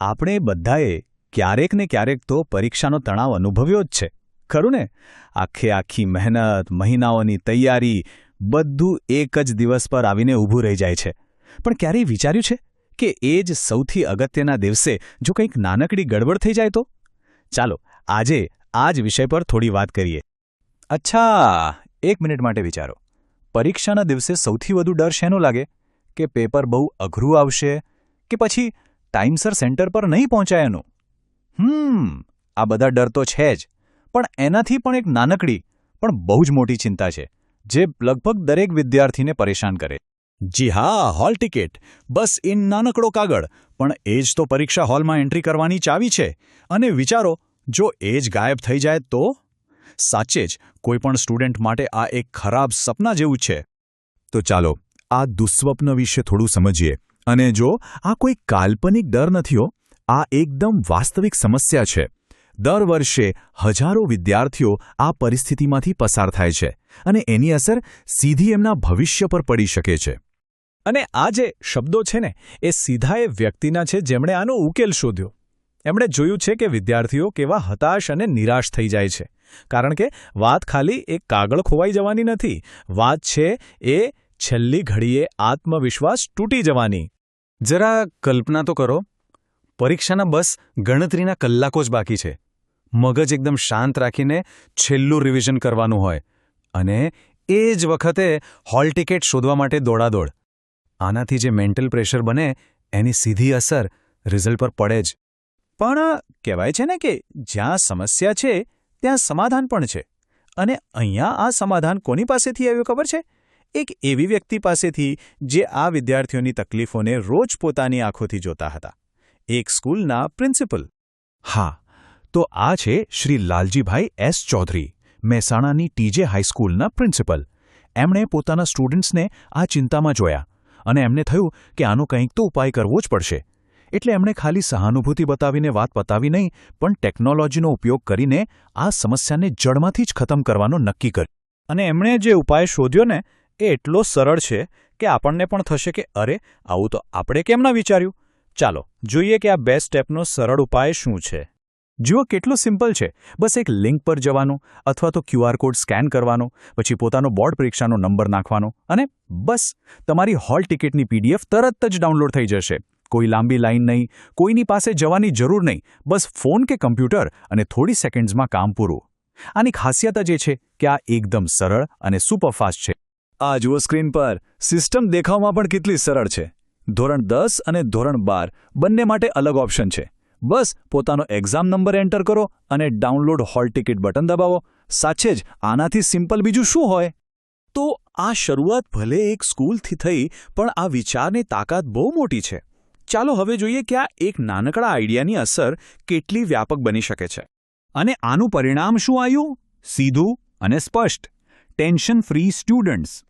આપણે બધાએ ક્યારેક ને ક્યારેક તો પરીક્ષાનો તણાવ અનુભવ્યો જ છે. ખરું ને? આખે આખી મહેનત, મહિનાઓની તૈયારી, બધું એક જ દિવસ પર આવીને ઊભું રહી જાય છે. પણ ક્યારેય વિચાર્યું છે કે એ જ સૌથી અગત્યના દિવસે જો કંઈક નાનકડી ગડબડ થઈ જાય તો? ચાલો, આજે આ જ વિષય પર થોડી વાત કરીએ. અચ્છા, એક મિનિટ માટે વિચારો. પરીક્ષાના દિવસે સૌથી વધુ ડર શેનો લાગે? કે પેપર બહુ અઘરું આવશે? કે પછી ટાઈમસર સેન્ટર પર નહીં પહોંચાય એનું હમ, આ બધા ડર તો છે જ. પણ એનાથી પણ એક નાનકડી, પણ બહુ જ મોટી ચિંતા છે, જે લગભગ દરેક વિદ્યાર્થીને પરેશાન કરે. જી હા, હોલ ટિકિટ. બસ ઇન નાનકડો કાગળ. પણ એ જ તો પરીક્ષા હોલમાં એન્ટ્રી કરવાની ચાવી છે. અને વિચારો, જો એ જ ગાયબ થઈ જાય તો? સાચે જ કોઈપણ સ્ટુડન્ટ માટે આ એક ખરાબ સપના જેવું છે. તો ચાલો, આ દુસ્વપ્ન વિશે થોડું સમજીએ. અને જો આ કોઈ કાલ્પનિક ડર નથી હો, આ એકદમ વાસ્તવિક સમસ્યા છે. દર વર્ષે હજારો વિદ્યાર્થીઓ આ પરિસ્થિતિમાંથી પસાર થાય છે અને એની અસર સીધી એમના ભવિષ્ય પર પડી શકે છે. અને આ જે શબ્દો છે ને, એ સીધા એ વ્યક્તિના છે જેમણે આનો ઉકેલ શોધ્યો. એમણે જોયું છે કે વિદ્યાર્થીઓ કેવા હતાશ અને નિરાશ થઈ જાય છે. કારણ કે વાત ખાલી એક કાગળ ખોવાઈ જવાની નથી. વાત છે એ છેલ્લી ઘડીએ આત્મવિશ્વાસ તૂટી જવાની. જરા કલ્પના તો કરો, પરીક્ષાના બસ ગણતરીના કલાકો જ બાકી છે. મગજ એકદમ શાંત રાખીને છેલ્લું રિવિઝન કરવાનું હોય. અને એ જ વખતે હોલ ટિકિટ શોધવા માટે દોડાદોડ. આનાથી જે મેન્ટલ પ્રેશર બને, એની સીધી અસર રિઝલ્ટ પર પડે જ. પણ કહેવાય છે ને કે જ્યાં સમસ્યા છે, ત્યાં સમાધાન પણ છે. અને અહીંયા આ સમાધાન કોની પાસેથી આવ્યું ખબર છે? એક એવી વ્યક્તિ પાસેથી જે આ વિદ્યાર્થીઓની તકલીફોને રોજ પોતાની આંખોથી જોતા હતા. એક સ્કૂલના પ્રિન્સિપલ. હા, તો આ છે શ્રી લાલજીભાઈ એસ ચૌધરી, મહેસાણાની ટીજે હાઈસ્કૂલના પ્રિન્સિપલ. એમણે પોતાના સ્ટુડન્ટ્સને આ ચિંતામાં જોયા અને એમને થયું કે આનો કંઈક તો ઉપાય કરવો જ પડશે. એટલે એમણે ખાલી સહાનુભૂતિ બતાવીને વાત પતાવી નહીં, પણ ટેકનોલોજીનો ઉપયોગ કરીને આ સમસ્યાને જડમાંથી જ ખતમ કરવાનો નક્કી કર્યું. અને એમણે જે ઉપાય શોધ્યો ને એ એટલો સરળ છે કે આપણને પણ થશે કે અરે, આવું તો આપણે કેમ ના વિચાર્યું? ચાલો, જોઈએ કે આ બે સ્ટેપનો સરળ ઉપાય શું છે. જુઓ કેટલું સિમ્પલ છે. બસ એક લિંક પર જવાનું અથવા તો ક્યુઆર કોડ સ્કેન કરવાનો, પછી પોતાનો બોર્ડ પરીક્ષાનો નંબર નાખવાનો અને બસ, તમારી હોલ ટિકિટની પીડીએફ તરત જ ડાઉનલોડ થઈ જશે. કોઈ લાંબી લાઇન નહીં, કોઈની પાસે જવાની જરૂર નહીં. બસ ફોન કે કમ્પ્યુટર અને થોડી સેકન્ડ્સમાં કામ પૂરું. આની ખાસિયત જ એ છે કે આ એકદમ સરળ અને સુપરફાસ્ટ છે. આ જુઓ સ્ક્રીન પર સિસ્ટમ દેખાવમાં પણ કેટલી સરળ છે. ધોરણ દસ અને ધોરણ બાર બંને માટે અલગ ઓપ્શન છે. બસ પોતાનો એક્ઝામ નંબર એન્ટર કરો અને ડાઉનલોડ હોલ ટિકિટ બટન દબાવો. સાચે જ આનાથી સિમ્પલ બીજું શું હોય? તો આ શરૂઆત ભલે એક સ્કૂલથી થઈ, પણ આ વિચારની તાકાત બહુ મોટી છે. ચાલો હવે જોઈએ કે આ એક નાનકડા આઈડિયાની અસર કેટલી વ્યાપક બની શકે છે. અને આનું પરિણામ શું આવ્યું? સીધું અને સ્પષ્ટ. Tension free students.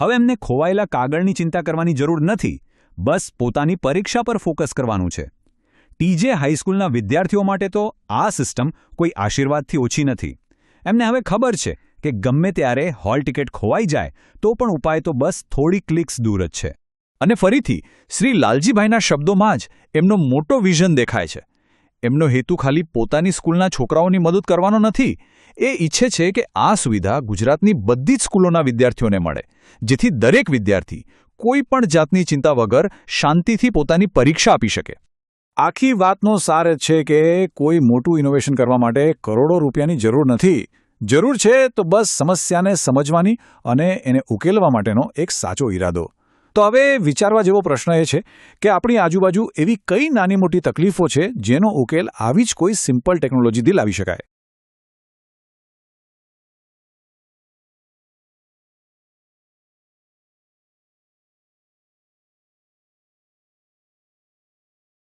હવે એમને ખોવાયેલા કાગળની ચિંતા કરવાની જરૂર નથી, બસ પોતાની પરીક્ષા પર ફોકસ કરવાનું છે. ટીજે હાઈસ્કૂલના વિદ્યાર્થીઓ માટે તો આ સિસ્ટમ કોઈ આશીર્વાદથી ઓછી નથી. એમને હવે ખબર છે કે ગમે ત્યારે હોલ ટિકિટ ખોવાઈ જાય, તો પણ ઉપાય તો બસ થોડી ક્લિક્સ દૂર જ છે. અને ફરીથી, શ્રી લાલજીભાઈના શબ્દોમાં જ એમનો મોટો વિઝન દેખાય છે. એમનો હેતુ ખાલી પોતાની સ્કૂલના છોકરાઓની મદદ કરવાનો નથી. એ ઈચ્છે છે કે આ સુવિધા ગુજરાતની બધી જ સ્કૂલોના વિદ્યાર્થીઓને મળે, જેથી દરેક વિદ્યાર્થી કોઈ પણ જાતની ચિંતા વગર શાંતિથી પોતાની પરીક્ષા આપી શકે. આખી વાતનો સાર છે કે કોઈ મોટું ઇનોવેશન કરવા માટે કરોડો રૂપિયાની જરૂર નથી. જરૂર છે તો બસ સમસ્યાને સમજવાની અને એને ઉકેલવા માટેનો એક સાચો ઈરાદો. તો હવે વિચારવા જેવો પ્રશ્ન એ છે કે આપણી આજુબાજુ એવી કઈ નાની મોટી તકલીફો છે જેનો ઉકેલ આવી જ કોઈ સિમ્પલ ટેકનોલોજીથી લાવી શકાય?